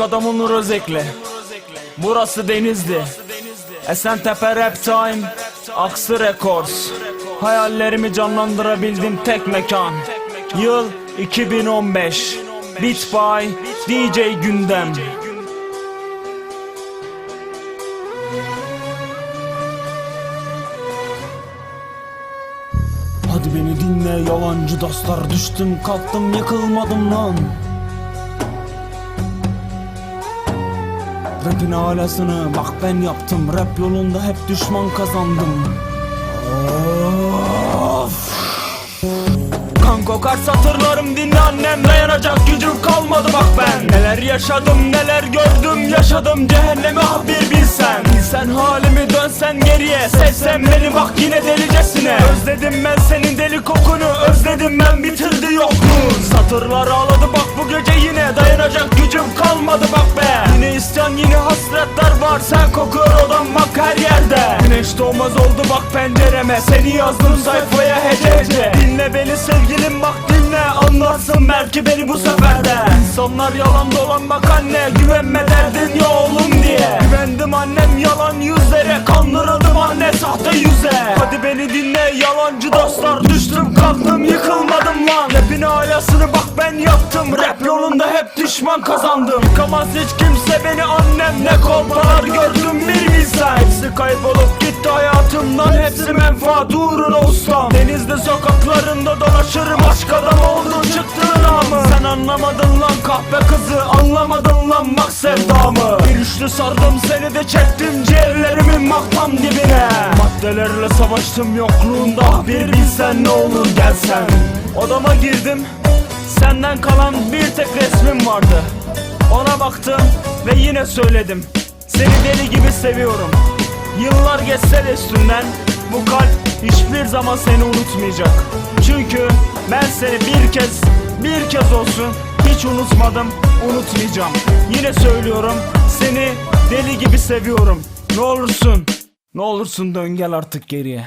Adamı Nur Özekli Burası Denizli. Esentepe Rap Time Aksı Records. Hayallerimi canlandırabildim tek mekan. Yıl 2015 Beat by DJ Gündem. Hadi beni dinle yalancı dostlar. Düştüm kalktım yıkılmadım lan Rap'in alasını bak ben yaptım. Rap yolunda hep düşman kazandım. Of. Kan kokar satırlarım dinle annem. Dayanacak gücüm kalmadı bak ben. Neler yaşadım neler gördüm yaşadım. Cehennemi ah bir bilsen. Bilsen halimi dönsen geriye. Sevsen beni bak yine delicesine. Özledim ben senin deli kokunu. Özledim ben bitirdi yokluğun. Satırlar ağladı bak bu gece yine Dayanacak gücüm kalmadı. Bak be. Yine isyan yine hasretler var. Sen kokuyor odam bak her yerde. Güneş doğmaz oldu bak pencereme. Seni yazdım sayfaya hece hece. Dinle beni sevgilim bak dinle. Anlarsın belki beni bu seferde. İnsanlar yalan dolan bak anne. Güvenme derdin ya oğlum diye. Güvendim annem yalan yüzlere. Kandırıldım anne sahte yüze. Hadi beni dinle yalancı dostlar. Düştüm kalktım yıkılmadım lan Rapin alasını bak ben yaptım. Rap yolunda hep düşman kazandım. Yıkamaz hiç kimse beni annem Ne kolpalar gördüm bir bilsen Hepsi kaybolup gitti hayatımdan. Hepsi menfaat uğruna ustam. Denizli sokaklarında dolaşırım. Aşk amı Sen anlamadın lan kahpe kızı Anlamadın lan bak sevdamı. Bir üçlü sardım seni de çektim Ciğerlerimin maktam dibine. Maddelerle savaştım yokluğunda Bir bilsen ne olur gelsen Odama girdim Senden kalan bir tek resmim vardı. Ona baktım ve yine söyledim Seni deli gibi seviyorum. Yıllar geçse de üstünden Bu kalp hiçbir zaman seni unutmayacak. Çünkü ben seni bir kez Bir kez olsun hiç unutmadım Unutmayacağım. Yine söylüyorum Seni deli gibi seviyorum. Ne olursun Ne olursun dön gel artık geriye